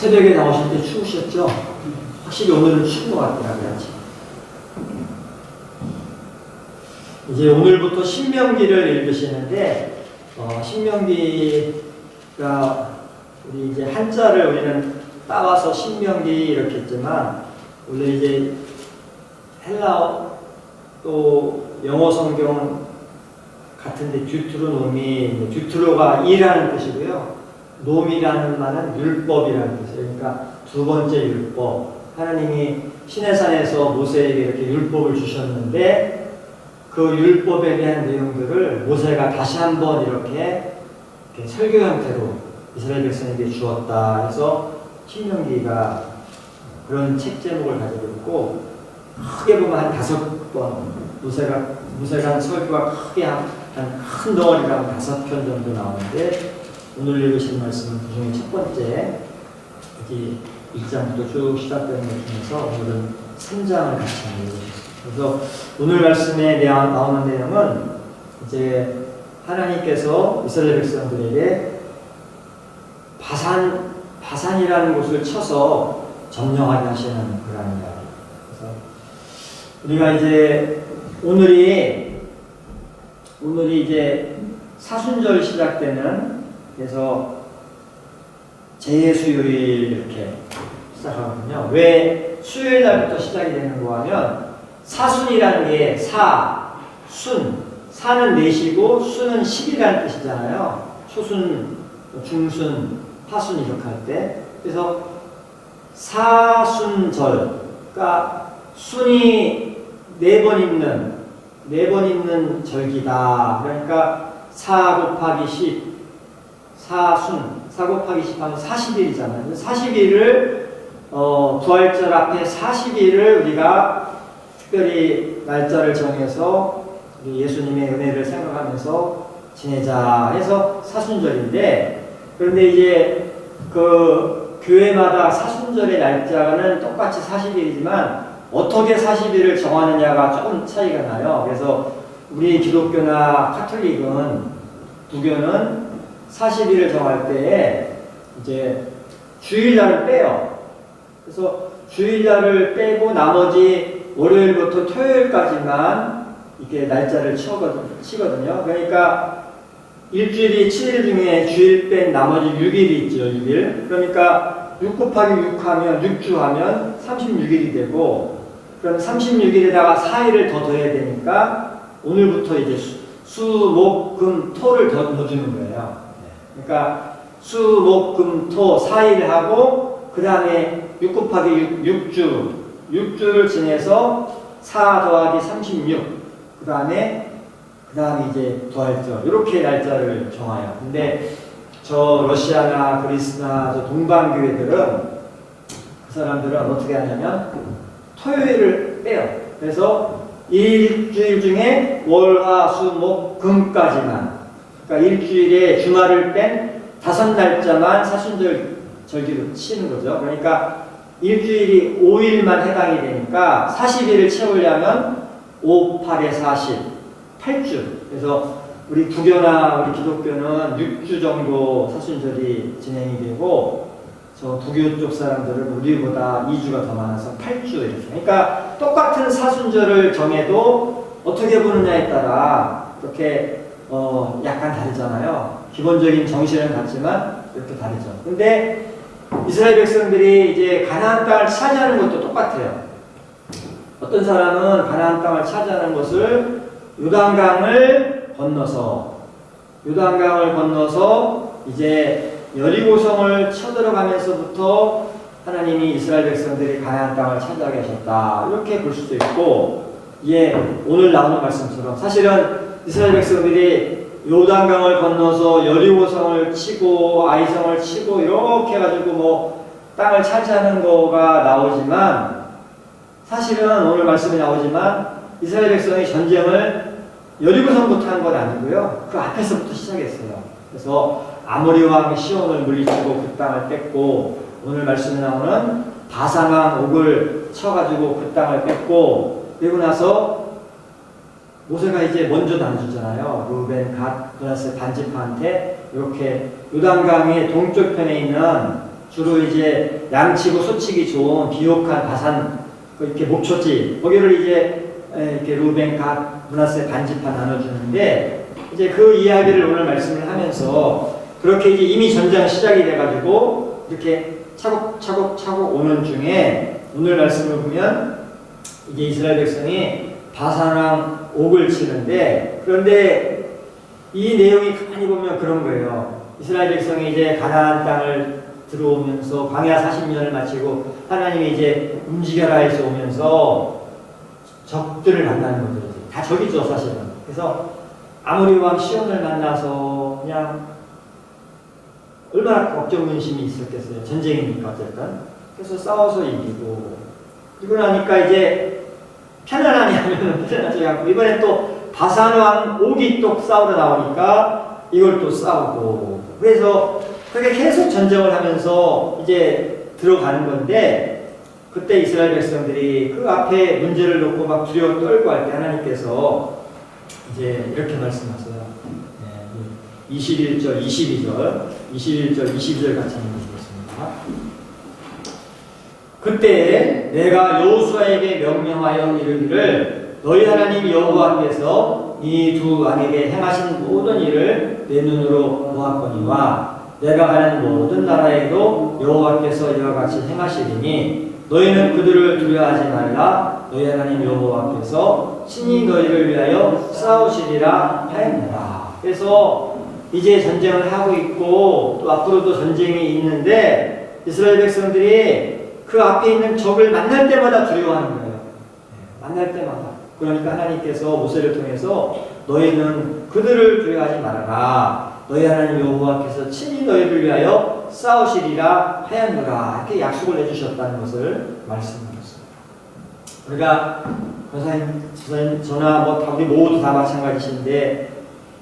새벽에 나오실 때 추우셨죠? 확실히 오늘은 추운 것 같더라고요. 이제 오늘부터 신명기를 읽으시는데 어, 신명기가 우리 이제 한자를 우리는 따와서 신명기 이렇게 했지만 원래 이제 헬라어 또 영어 성경 같은데 듀트로노미 듀트로가 일하는 뜻이고요. 놈이라는 말은 율법이라는 뜻이에요. 그러니까 두 번째 율법. 하나님이 시내산에서 모세에게 이렇게 율법을 주셨는데 그 율법에 대한 내용들을 모세가 다시 한번 이렇게, 이렇게 설교 형태로 이스라엘 백성에게 주었다 해서 신명기가 그런 책 제목을 가지고 있고 크게 보면 한 다섯 번 모세가 모세가 한 설교가 크게 한 큰 덩어리가 한 다섯 편 정도 나오는데 오늘 읽으신 말씀은 그 중에 첫 번째 여기 1장부터 쭉 시작되는 것 중에서 오늘은 3장을 같이 읽으셨습니다. 그래서 오늘 말씀에 대한 나오는 내용은 이제 하나님께서 이스라엘 백성들에게 바산 바산이라는 곳을 쳐서 점령하게 하시는 그런 이야기. 그래서 우리가 이제 오늘이 오늘이 이제 사순절 시작되는 그래서 제수요일 이렇게 시작하거든요. 왜 수요일 날부터 시작이 되는 거 하면 사순이라는 게 사, 순, 사는 넷이고 순은 10이라는 뜻이잖아요. 초순, 중순, 하순 이렇게 할 때. 그래서 사순절, 그러니까 순이 네 번 있는, 네 번 있는 절기다. 그러니까 4 곱하기 10, 사순, 4 곱하기 10 하면 40일이잖아요. 40일을, 어, 부활절 앞에 40일을 우리가 특별히 날짜를 정해서 우리 예수님의 은혜를 생각하면서 지내자 해서 사순절인데 그런데 이제 그 교회마다 사순절의 날짜는 똑같이 40일이지만 어떻게 40일을 정하느냐가 조금 차이가 나요. 그래서 우리 기독교나 카톨릭은 부교는 40일을 정할 때에 이제 주일날을 빼요. 그래서 주일날을 빼고 나머지 월요일부터 토요일까지만 이렇게 날짜를 치거든요. 그러니까 일주일이 7일 중에 주일 뺀 나머지 6일이 있죠, 6일. 그러니까 6 곱하기 6 하면 6주 하면 36일이 되고 그럼 36일에다가 4일을 더 더해야 되니까 오늘부터 이제 수, 수 목, 금, 토를 더 넣어주는 거예요. 그러니까 수, 목, 금, 토 4일 하고 그 다음에 6 곱하기 6, 6주 6주를 지내서 4 더하기 36. 그 다음에, 그 다음에 이제 부활절. 이렇게 날짜를 정해요. 근데 저 러시아나 그리스나 저 동방교회들은 그 사람들은 어떻게 하냐면 토요일을 빼요. 그래서 일주일 중에 월, 화, 수, 목, 금까지만. 그러니까 일주일에 주말을 뺀 다섯 날짜만 사순절 절기로 치는 거죠. 그러니까 일주일이 5일만 해당이 되니까 40일을 채우려면 5, 8에 40, 8주. 그래서 우리 부교나 우리 기독교는 6주 정도 사순절이 진행이 되고 저 부교 쪽 사람들은 우리보다 2주가 더 많아서 8주 이렇게. 그러니까 똑같은 사순절을 정해도 어떻게 보느냐에 따라 이렇게 어 약간 다르잖아요. 기본적인 정신은 같지만 이렇게 다르죠. 근데 이스라엘 백성들이 이제 가나안 땅을 차지하는 것도 똑같아요. 어떤 사람은 가나안 땅을 차지하는 것을 요단강을 건너서 요단강을 건너서 이제 여리고성을 쳐들어가면서부터 하나님이 이스라엘 백성들이 가나안 땅을 차지하게 하셨다. 이렇게 볼 수도 있고 예, 오늘 나오는 말씀처럼 사실은 이스라엘 백성들이 요단강을 건너서 여리고성을 치고 아이성을 치고 이렇게 해가지고 뭐 땅을 차지하는 거가 나오지만 사실은 오늘 말씀이 나오지만 이스라엘 백성이 전쟁을 여리고성부터 한 건 아니고요 그 앞에서부터 시작했어요. 그래서 아모리 왕 시온을 물리치고 그 땅을 뺐고 오늘 말씀에 나오는 바사왕 옥을 쳐가지고 그 땅을 뺐고 그리고 나서 모세가 이제 먼저 나눠주잖아요. 루벤, 갓, 그라스 반지파한테 이렇게 요단강의 동쪽 편에 있는 주로 이제 양치고 소치기 좋은 비옥한 바산 그 이렇게 목초지 거기를 이제 에, 이렇게 루벤 갓 문하세 반지파 나눠주는데 이제 그 이야기를 오늘 말씀을 하면서 그렇게 이제 이미 전장 시작이 돼가지고 이렇게 차곡차곡 차곡 오는 중에 오늘 말씀을 보면 이제 이스라엘 백성이 바산왕 옥을 치는데 그런데 이 내용이 가만히 보면 그런 거예요. 이스라엘 백성이 이제 가나안 땅을 들어오면서 광야 40년을 마치고 하나님이 이제 움직여라 해서 오면서 적들을 만나는 거죠. 다 적이죠, 사실은. 그래서 아모리 왕 시온을 만나서 그냥 얼마나 걱정 근심이 있었겠어요. 전쟁이니까 어쨌든. 그래서 싸워서 이기고 그리고 나니까 이제 편안하니 하면 편안하지 않고 이번에 또 바산왕 옥이 또 싸우러 나오니까 이걸 또 싸우고 그래서 그게 계속 전쟁을 하면서 이제 들어가는 건데 그때 이스라엘 백성들이 그 앞에 문제를 놓고 막 두려워 떨고 할 때 하나님께서 이제 이렇게 말씀하세요. 네, 21절, 22절, 21절, 22절 같이 한번 보겠습니다. 그때 내가 여호수아에게 명령하여 이르기를 너희 하나님 여호와께서 이 두 왕에게 행하신 모든 일을 내 눈으로 보았거니와 내가 하는 모든 나라에도 여호와께서 이와 같이 행하시리니 너희는 그들을 두려워하지 말라. 너희 하나님 여호와께서 친히 너희를 위하여 싸우시리라 하였느라. 그래서 이제 전쟁을 하고 있고 또 앞으로도 전쟁이 있는데 이스라엘 백성들이 그 앞에 있는 적을 만날 때마다 두려워하는 거예요. 네, 만날 때마다. 그러니까 하나님께서 모세를 통해서 너희는 그들을 두려워하지 말아라. 너희 하나님 여호와께서 친히 너희를 위하여 싸우시리라 하였노라. 이렇게 약속을 해주셨다는 것을 말씀하셨습니다. 우리가 권사님, 저는, 저나 뭐다 우리 모두 다 마찬가지신데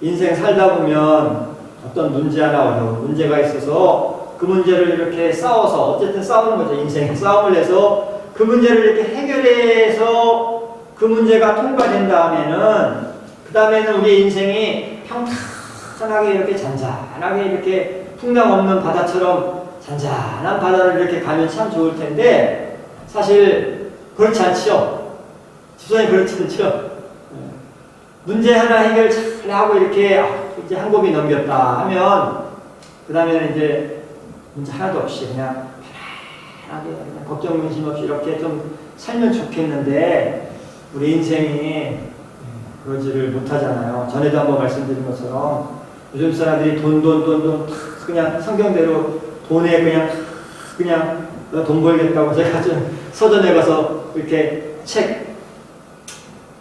인생 살다 보면 어떤 문제 하나 어려운 문제가 있어서 그 문제를 이렇게 싸워서 어쨌든 싸우는 거죠. 인생의 싸움을 해서 그 문제를 이렇게 해결해서 그 문제가 통과된 다음에는 그 다음에는 우리 인생이 평탄하게 이렇게 잔잔하게 이렇게 풍랑 없는 바다처럼 잔잔한 바다를 이렇게 가면 참 좋을 텐데 사실 그렇지 않죠. 주선이 그렇지 않죠. 문제 하나 해결 잘 하고 이렇게 아, 이제 한 고비 넘겼다 하면 그 다음에는 이제 문제 하나도 없이 그냥 편안하게 그냥 걱정 근심 없이 이렇게 좀 살면 좋겠는데 우리 인생이 그러지를 못하잖아요. 전에도 한번 말씀드린 것처럼 요즘 사람들이 돈 돈 돈 돈 그냥 성경대로 돈에 그냥 그냥 돈 벌겠다고 제가 좀 서점에 가서 이렇게 책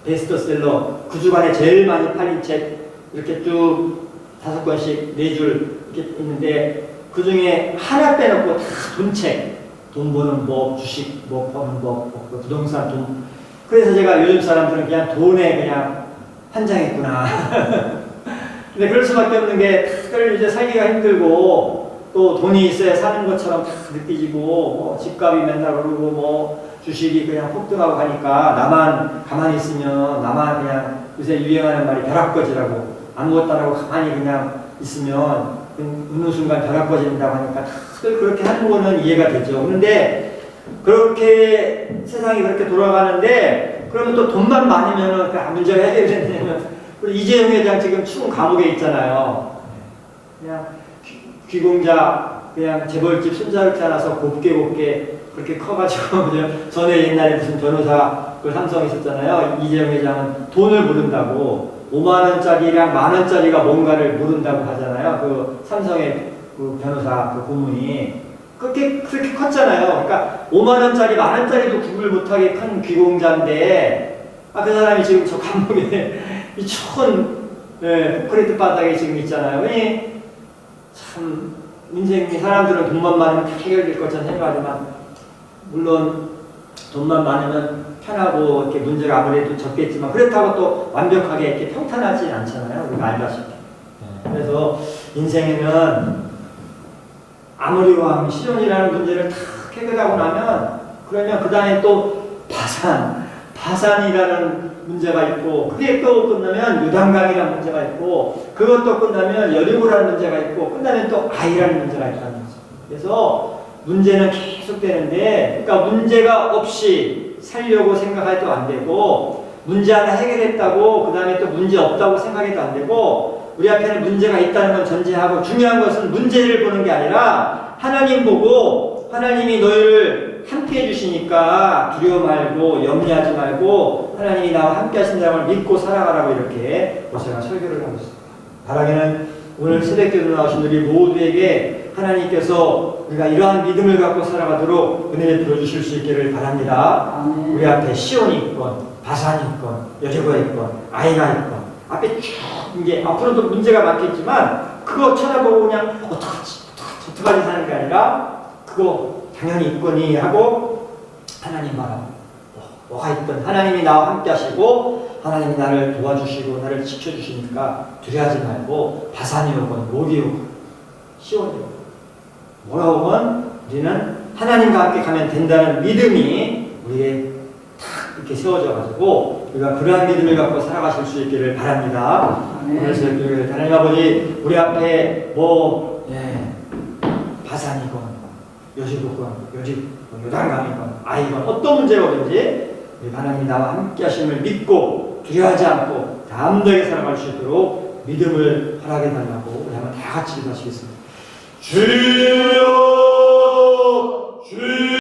베스트셀러 그 주간에 제일 많이 팔린 책 이렇게 쭉 다섯 권씩 네 줄 이렇게 있는데 그 중에 하나 빼놓고 다 돈책 돈 버는 법 주식 뭐 버는 법뭐 부동산 돈. 그래서 제가 요즘 사람들은 그냥 돈에 그냥 한장했구나. 근데 그럴 수밖에 없는 게 다들 이제 살기가 힘들고 또 돈이 있어야 사는 것처럼 다 느껴지고 뭐 집값이 맨날 오르고 뭐 주식이 그냥 폭등하고 하니까 나만 가만히 있으면 나만 그냥 요새 유행하는 말이 벼락거지라고 아무것도 안 하고 가만히 그냥 있으면 어느 순간 벼락거진다고 하니까 다들 그렇게 하는 거는 이해가 되죠. 그런데 그렇게 세상이 그렇게 돌아가는데 그러면 또 돈만 많으면 그 문제가 해결되냐면 이재용 회장 지금 추운 감옥에 있잖아요. 그냥 귀- 귀공자 그냥 재벌집 손자를 태어나서 곱게 곱게 그렇게 커가지고 전에 옛날에 무슨 변호사 그 삼성 있었잖아요. 이재용 회장은 돈을 모른다고 5만 원짜리랑 만 원짜리가 뭔가를 모른다고 하잖아요. 그 삼성의 그 변호사 그 고문이 그렇게 그렇게 컸잖아요. 그러니까 5만 원짜리 만 원짜리도 구별 못하게 큰 귀공자인데 아 그 사람이 지금 저 감옥에 이촌 예, 콘크리트 바닥에 지금 있잖아요. 왜? 참 인생이 사람들은 돈만 많으면 다 해결될 것처럼 생각하지만 물론 돈만 많으면 편하고 이렇게 문제가 아무래도 적겠지만 그렇다고 또 완벽하게 이렇게 평탄하지 않잖아요. 우리가 알다시피. 네, 그래서 인생에는 아무리 왕 시련이라는 문제를 다 해결하고 나면 그러면 그 다음에 또 바산, 바산이라는 문제가 있고 그게 또 끝나면 유단강이라는 문제가 있고 그것도 끝나면 여리고라는 문제가 있고 끝나면 또 아이라는 문제가 있다는 거죠. 그래서 문제는 계속 되는데, 그러니까 문제가 없이 살려고 생각해도 안 되고, 문제 하나 해결했다고, 그 다음에 또 문제 없다고 생각해도 안 되고, 우리 앞에는 문제가 있다는 건 전제하고, 중요한 것은 문제를 보는 게 아니라, 하나님 보고, 하나님이 너희를 함께 해주시니까 두려워 말고, 염려하지 말고, 하나님이 나와 함께 하신다는 걸 믿고 살아가라고 이렇게 제가 설교를 하고 있습니다. 바라기는 오늘 새벽 기도 나오신 우리 모두에게 하나님께서 우리가 이러한 믿음을 갖고 살아가도록 은혜를 부어주실 수 있기를 바랍니다. 아멘. 우리 앞에 시온이 있건 바산이 있건 여리고가 있건 아이가 있건 앞에 쭉 이게 앞으로도 문제가 많겠지만 그거 쳐다보고 그냥 어떡하지 어떡하지 어떡하지 사는 게 아니라 그거 당연히 있거니 하고 하나님 말하고 뭐, 뭐가 있든 하나님이 나와 함께 하시고 하나님이 나를 도와주시고 나를 지켜주시니까 두려워하지 말고 바산이 오건 모디 오건 시온이 오건 뭐가 오건 우리는 하나님과 함께 가면 된다는 믿음이 우리의 탁 이렇게 세워져 가지고 우리가 그러한 믿음을 갖고 살아가실 수 있기를 바랍니다. 그래서 그 하나님 아버지 우리 앞에 뭐 예, 바산이건 여지고건 여지 뭐 요단강이건 아이건 어떤 문제거든지 우리 하나님이 나와 함께 하심을 믿고 두려워하지 않고 담대하게 살아갈 수 있도록 믿음을 허락해 달라고 우리 한번 다 같이 기도하시겠습니다. 주여 주여